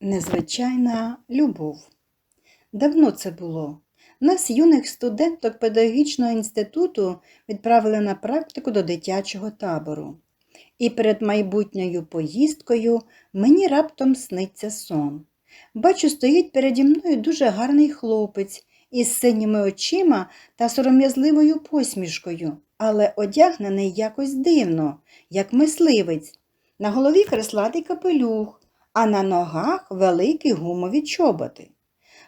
Незвичайна любов. Давно це було. Нас, юних студенток педагогічного інституту, відправили на практику до дитячого табору. І перед майбутньою поїздкою мені раптом сниться сон. Бачу, стоїть переді мною дуже гарний хлопець із синіми очима та сором'язливою посмішкою, але одягнений якось дивно, як мисливець. На голові креслатий капелюх, а на ногах великі гумові чоботи.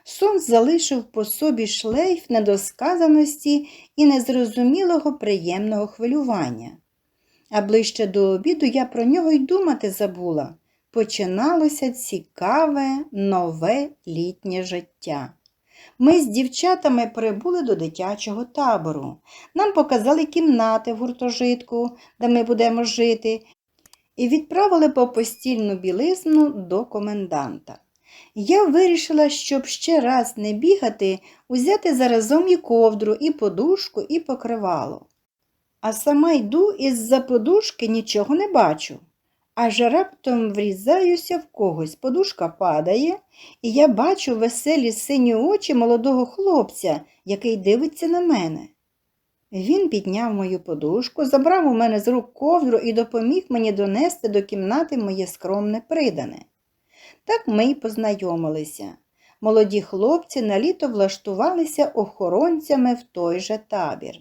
Сон залишив по собі шлейф недосказаності і незрозумілого приємного хвилювання. А ближче до обіду я про нього й думати забула. Починалося цікаве, нове літнє життя. Ми з дівчатами прибули до дитячого табору. Нам показали кімнати в гуртожитку, де ми будемо жити, і відправили по постільну білизну до коменданта. Я вирішила, щоб ще раз не бігати, узяти заразом і ковдру, і подушку, і покривало. А сама йду із-за подушки нічого не бачу. Аж раптом врізаюся в когось, подушка падає, і я бачу веселі сині очі молодого хлопця, який дивиться на мене. Він підняв мою подушку, забрав у мене з рук ковдру і допоміг мені донести до кімнати моє скромне придане. Так ми й познайомилися. Молоді хлопці на літо влаштувалися охоронцями в той же табір.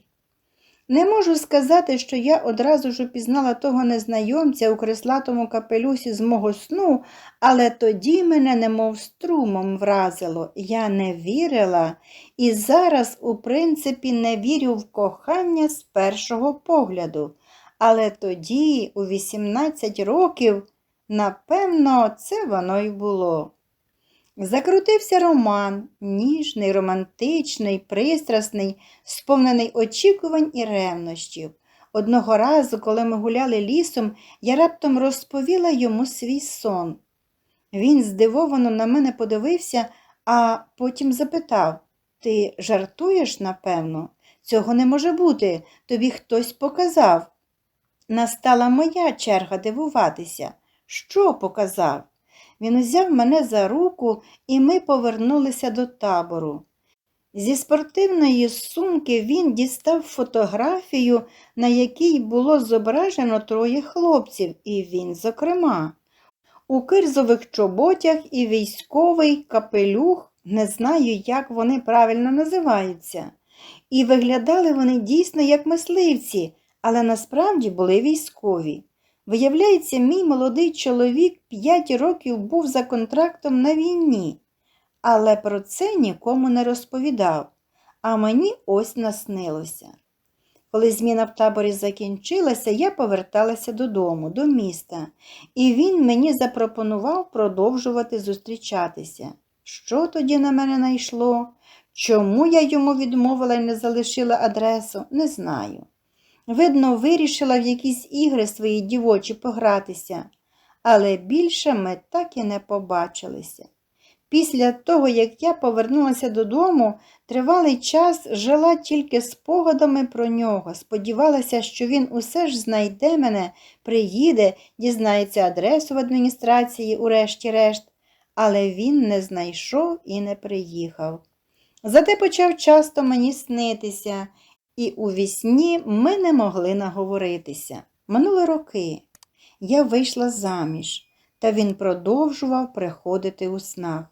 Не можу сказати, що я одразу ж упізнала того незнайомця у креслатому капелюсі з мого сну, але тоді мене немов струмом вразило. Я не вірила і зараз, у принципі, не вірю в кохання з першого погляду. Але тоді, у 18 років, напевно, це воно й було. Закрутився роман, ніжний, романтичний, пристрасний, сповнений очікувань і ревнощів. Одного разу, коли ми гуляли лісом, я раптом розповіла йому свій сон. Він здивовано на мене подивився, а потім запитав Ти жартуєш, напевно? Цього не може бути, тобі хтось показав. Настала моя черга дивуватися. Що показав? Він узяв мене за руку, і ми повернулися до табору. Зі спортивної сумки він дістав фотографію, на якій було зображено троє хлопців, і він, зокрема, у кирзових чоботях і військовий капелюх, не знаю, як вони правильно називаються. І виглядали вони дійсно як мисливці, але насправді були військові. Виявляється, мій молодий чоловік п'ять років був за контрактом на війні, але про це нікому не розповідав, а мені ось наснилося. Коли зміна в таборі закінчилася, я поверталася додому, до міста, і він мені запропонував продовжувати зустрічатися. Що тоді на мене найшло? Чому я йому відмовила і не залишила адресу, не знаю. Видно, вирішила в якісь ігри свої дівочі погратися, але більше ми так і не побачилися. Після того, як я повернулася додому, тривалий час жила тільки спогадами про нього, сподівалася, що він усе ж знайде мене, приїде, дізнається адресу в адміністрації, урешті-решт, але він не знайшов і не приїхав. Зате почав часто мені снитися і у вісні ми не могли наговоритися. Минули роки. Я вийшла заміж, та він продовжував приходити у снах.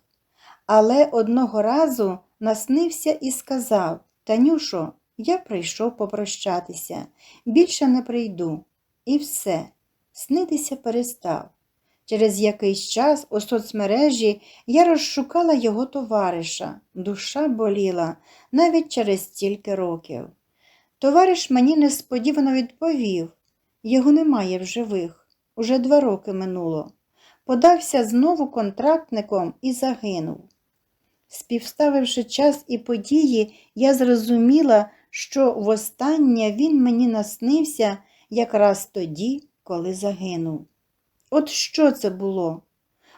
Але одного разу наснився і сказав Танюшо, я прийшов попрощатися, більше не прийду. І все, снитися перестав. Через якийсь час у соцмережі я розшукала його товариша. Душа боліла навіть через стільки років. Товариш мені несподівано відповів його немає в живих, уже два роки минуло. Подався знову контрактником і загинув. Співставивши час і події, я зрозуміла, що востаннє він мені наснився якраз тоді, коли загинув. От що це було?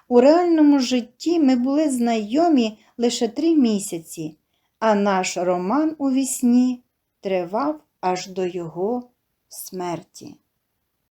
У реальному житті ми були знайомі лише три місяці, а наш роман у вісні тривав аж до його смерті.